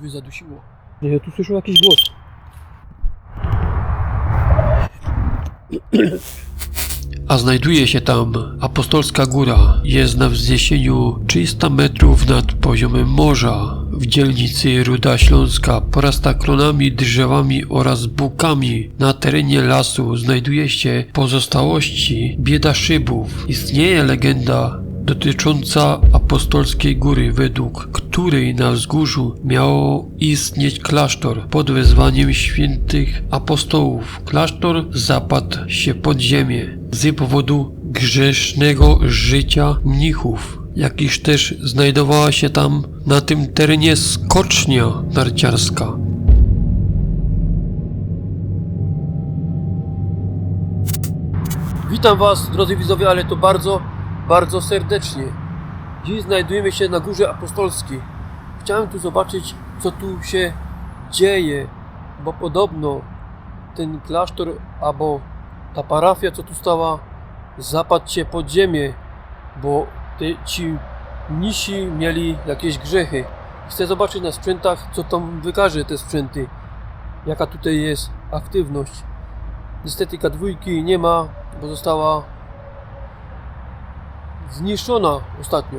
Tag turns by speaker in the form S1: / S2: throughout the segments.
S1: Coś mnie zadusiło. Nie, ja tu słyszę jakiś głos.
S2: A znajduje się tam Apostolska Góra. Jest na wzniesieniu 300 metrów nad poziomem morza. W dzielnicy Ruda Śląska porasta klonami, drzewami oraz bukami. Na terenie lasu znajduje się pozostałości bieda szybów. Istnieje legenda dotycząca apostolskiej góry, według której na wzgórzu miało istnieć klasztor pod wezwaniem świętych apostołów. Klasztor zapadł się pod ziemię z powodu grzesznego życia mnichów, jakiż też znajdowała się tam na tym terenie skocznia narciarska.
S1: Witam Was, drodzy widzowie, ale to bardzo, bardzo serdecznie. Dziś znajdujemy się na Górze Apostolskiej. Chciałem tu zobaczyć, co tu się dzieje, bo podobno ten klasztor albo ta parafia, co tu stała, zapadł się pod ziemię, bo te, ci mnisi mieli jakieś grzechy. Chcę zobaczyć na sprzętach, co tam wykaże te sprzęty, jaka tutaj jest aktywność. Niestety K2 nie ma, bo została zniszczona ostatnio.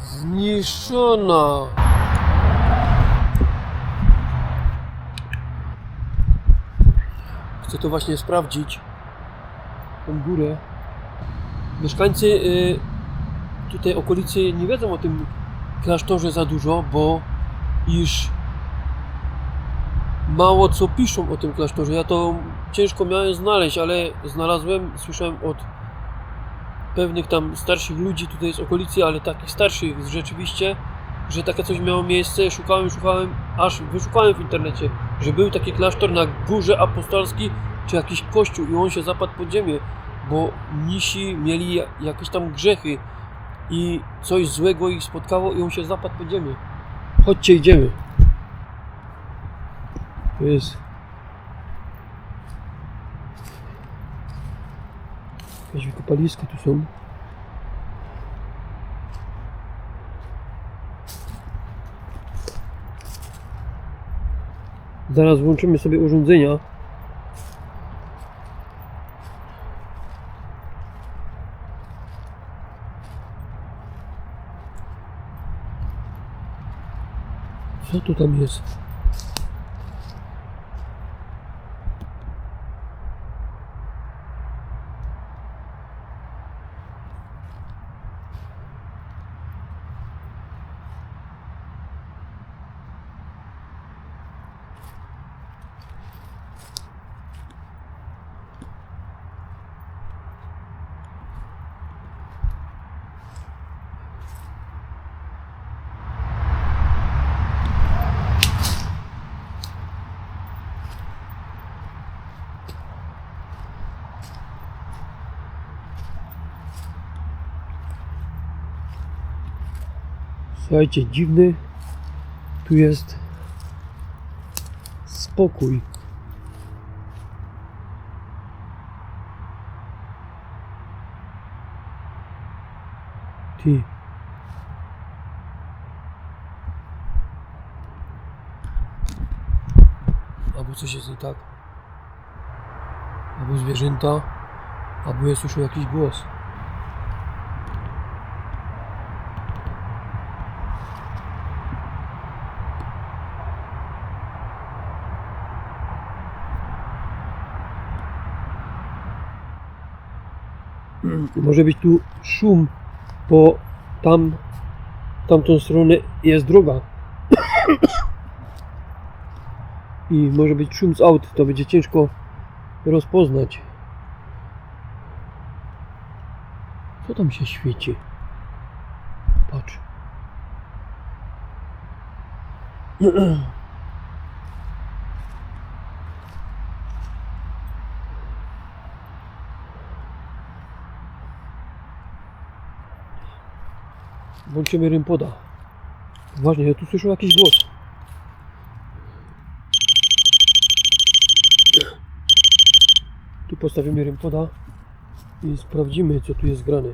S1: Zniszczona. Chcę to właśnie sprawdzić. Tą górę. Mieszkańcy y, tutaj okolicy nie wiedzą o tym klasztorze za dużo, bo iż mało co piszą o tym klasztorze. Ja to ciężko miałem znaleźć, ale znalazłem, słyszałem od pewnych tam starszych ludzi tutaj z okolicy, ale takich starszych rzeczywiście, że takie coś miało miejsce. Szukałem, szukałem, aż wyszukałem w internecie, że był taki klasztor na górze apostolskiej, czy jakiś kościół i on się zapadł pod ziemię, bo nisi mieli ja- jakieś tam grzechy i coś złego ich spotkało i on się zapadł pod ziemię. Chodźcie, idziemy. To jest. Jakieś wykopaliska tu są. Zaraz włączymy sobie urządzenia. Co tu tam jest? Słuchajcie, dziwny tu jest spokój. Ty. Albo coś jest nie tak. Albo zwierzęta, albo ja słyszę jakiś głos. Może być tu szum, bo tam, tamtą stronę jest droga. I może być szum z aut, to będzie ciężko rozpoznać. Co tam się świeci? Patrz. Włączymy rympoda. Uważnie, ja tu słyszę jakiś głos. Tu postawimy rympoda i sprawdzimy co tu jest grane.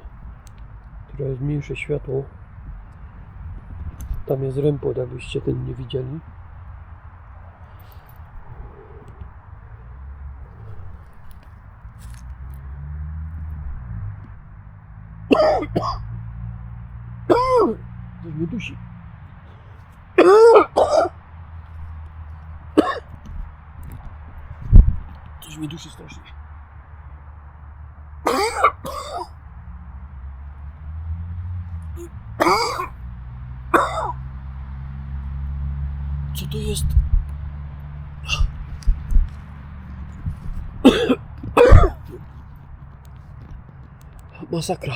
S1: jest mniejsze światło. Tam jest rempot, jakbyście ten nie widzieli. Coś mnie dusi. Coś mnie dusi strasznie. Co to jest? Masakra.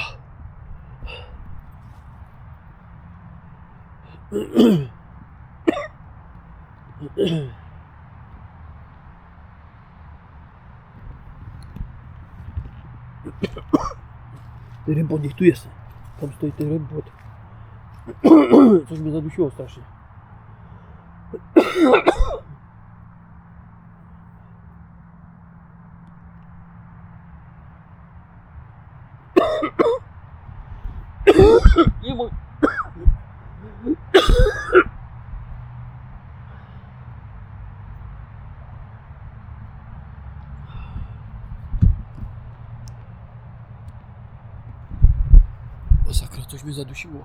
S1: Ten rybot niech tu jest. Tam stoi ten rybot. Coś mnie zadusiło strasznie. Nie mój. Masakra, coś mnie zadusiło.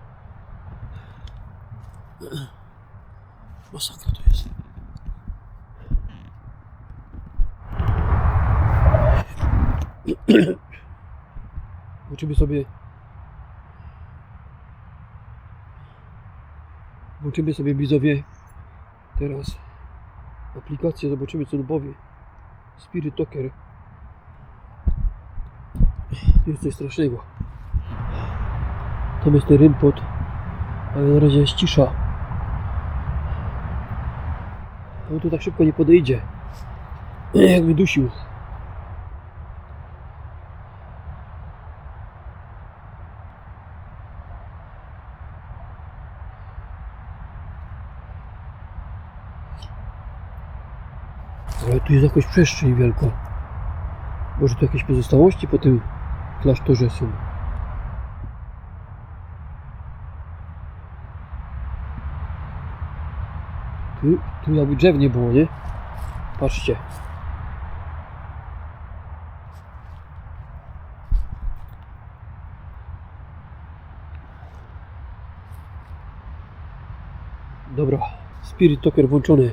S1: Masakra to jest. Włączymy sobie. Włączymy sobie widzowie teraz aplikację, zobaczymy co on powie. Spirit Talker. Jest coś strasznego. Tam jest ten rympot, ale na razie jest cisza. On tu tak szybko nie podejdzie. Jak mi dusił. Ale tu jest jakoś przestrzeń wielka. Może tu jakieś pozostałości po tym klasztorze są. Tu, tu jakby drzew nie było, nie? Patrzcie. Dobra, Spirit Talker włączony.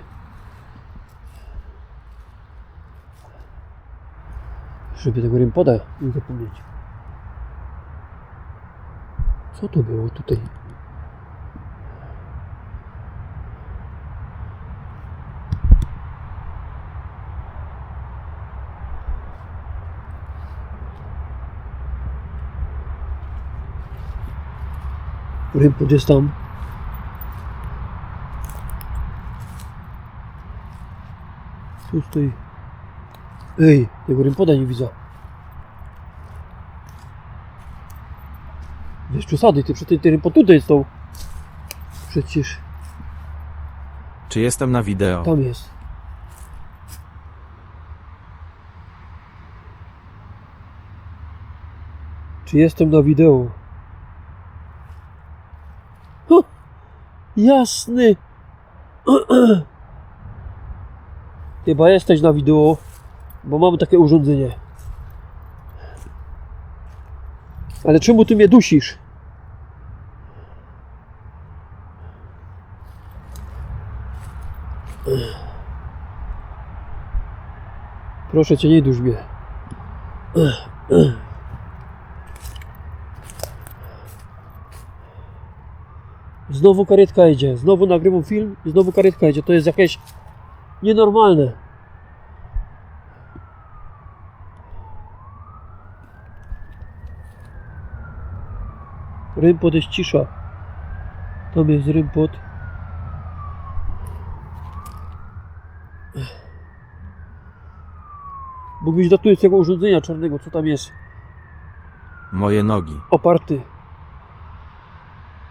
S1: Żeby tego rympoda nie zapomnieć. Co to było tutaj? Rympot jest tam. Tu stoi. Ej, tego rympoda nie widzę. Wiesz przesady, ty przecież ten rympot tutaj stał. Przecież
S3: Czy jestem na wideo?
S1: tam jest. Czy jestem na wideo? Jasny. Chyba jesteś na wideo, bo mamy takie urządzenie. Ale czemu ty mnie dusisz? Proszę cię, nie dusz mnie. Znowu karetka idzie, znowu nagrywam film i znowu karetka idzie. To jest jakieś nienormalne. Rympot jest cisza. Tam jest rympot. Mógłbyś datuje tego urządzenia czarnego, co tam jest.
S3: Moje nogi.
S1: Oparty.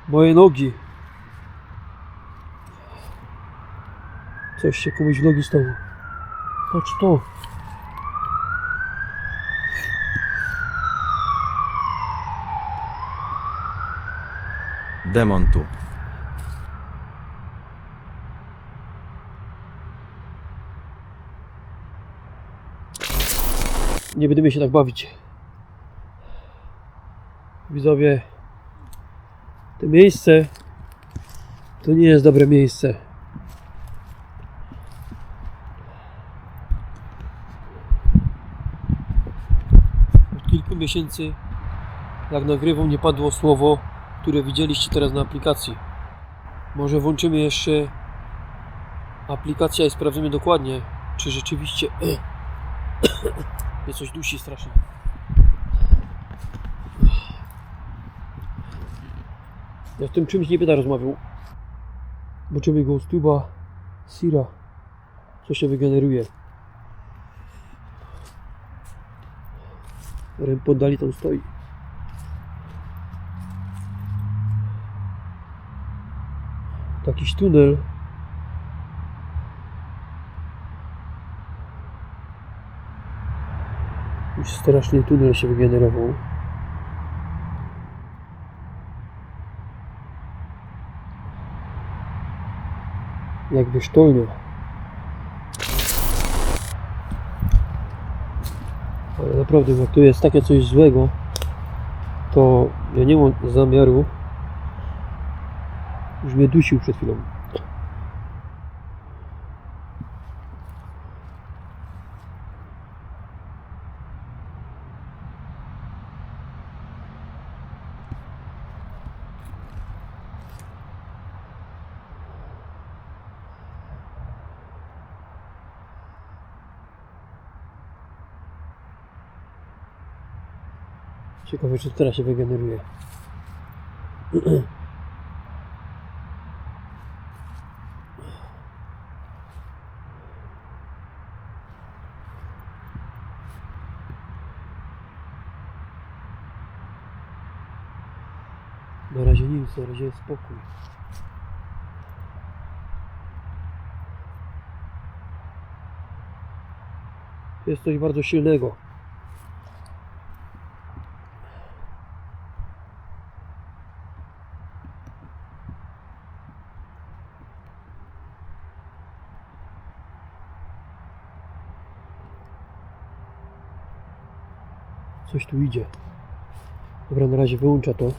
S1: Moje nogi. Coś się komuś w nogi stało. Patrz to.
S3: demon tu.
S1: Nie będziemy się tak bawić. Widzowie, to miejsce to nie jest dobre miejsce. Od kilku miesięcy, jak nagrywam, nie padło słowo, które widzieliście teraz na aplikacji. Może włączymy jeszcze aplikację i sprawdzimy dokładnie, czy rzeczywiście mnie coś dusi strasznie. Ja z tym czymś nie będę rozmawiał. Zobaczymy go z tuba Sira. Co się wygeneruje. Poddali tam stoi. Takiś tunel. Już strasznie tunel się wygenerował. Jakby sztolnia. Ale naprawdę, jak tu jest takie coś złego, to ja nie mam zamiaru. Już mnie dusił przed chwilą. Ciekawe, czy teraz się wygeneruje. Na razie nic, na razie jest spokój. Jest coś bardzo silnego. Coś tu idzie. Dobra, na razie wyłączę to.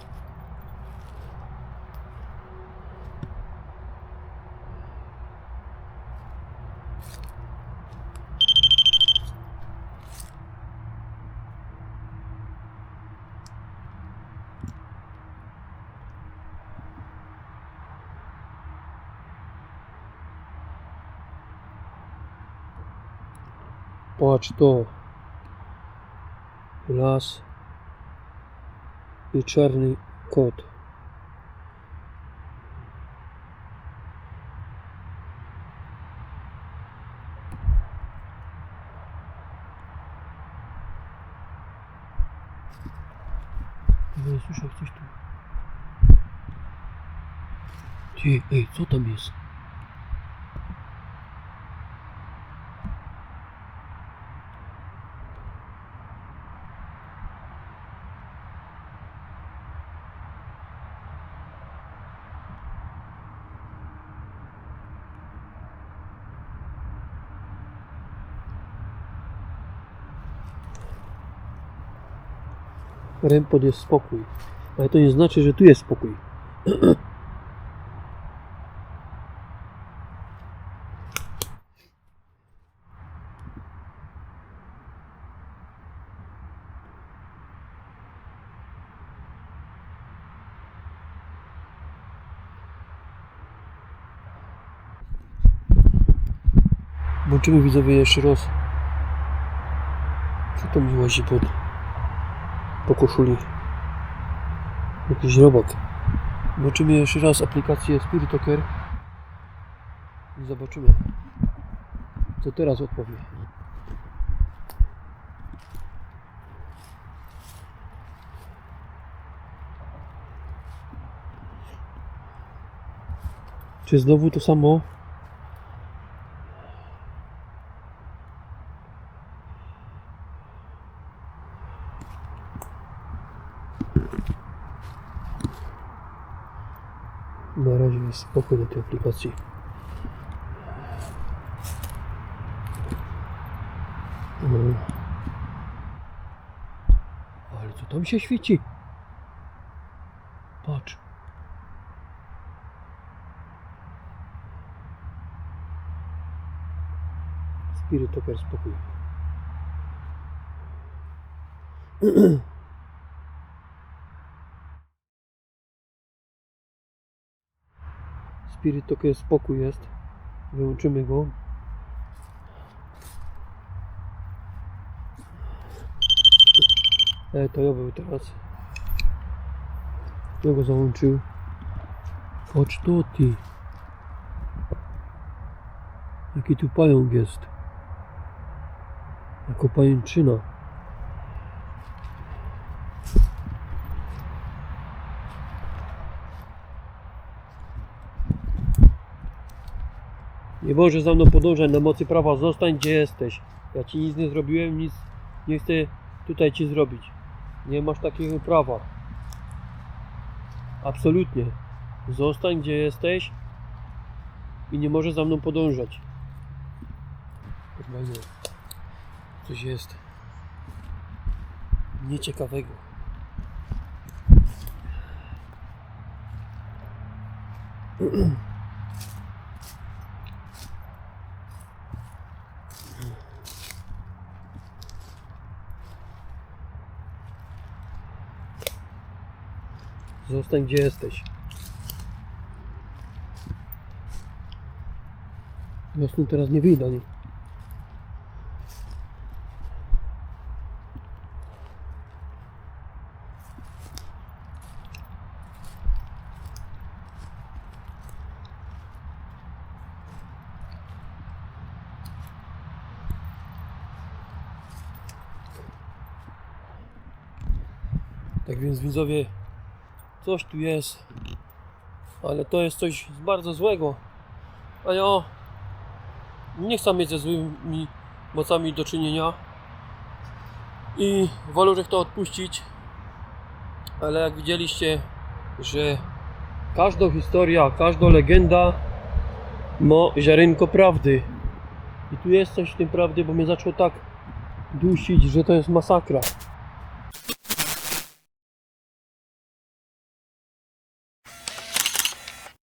S1: Patrz to. Las i czarny kot. Nie słyszę jak coś tu. Ty, ej, co Rempod jest spokój. Ale to nie znaczy, że tu jest spokój. Włączymy widzowie jeszcze raz. Co to mi łazi pod po koszuli. Jakiś robak. Zobaczymy jeszcze raz aplikację Spirit Talker. I zobaczymy, co teraz odpowie. Czy znowu to samo? Jest spokój na tej aplikacji. Mm. Ale co tam się świeci? Patrz. Spirit Talker, spokój. Spirit Talker, spokój jest. Wyłączymy go. E, to ja był teraz. Ja go załączył. Chodź to ty. Jaki tu pająk jest. Jako pajęczyna. Nie możesz za mną podążać na mocy prawa. Zostań gdzie jesteś. Ja ci nic nie zrobiłem, nic nie chcę tutaj ci zrobić. Nie masz takiego prawa. Absolutnie. Zostań gdzie jesteś i nie możesz za mną podążać. Normalnie. Coś jest nieciekawego. Zostań gdzie jesteś. Stąd teraz nie nie? Tak więc widzowie, coś tu jest, ale to jest coś bardzo złego. A ja nie chcę mieć ze złymi mocami do czynienia i wolę że to odpuścić, ale jak widzieliście, że każda historia, każda legenda ma ziarenko prawdy. I tu jest coś w tym prawdy, bo mnie zaczęło tak dusić, że to jest masakra.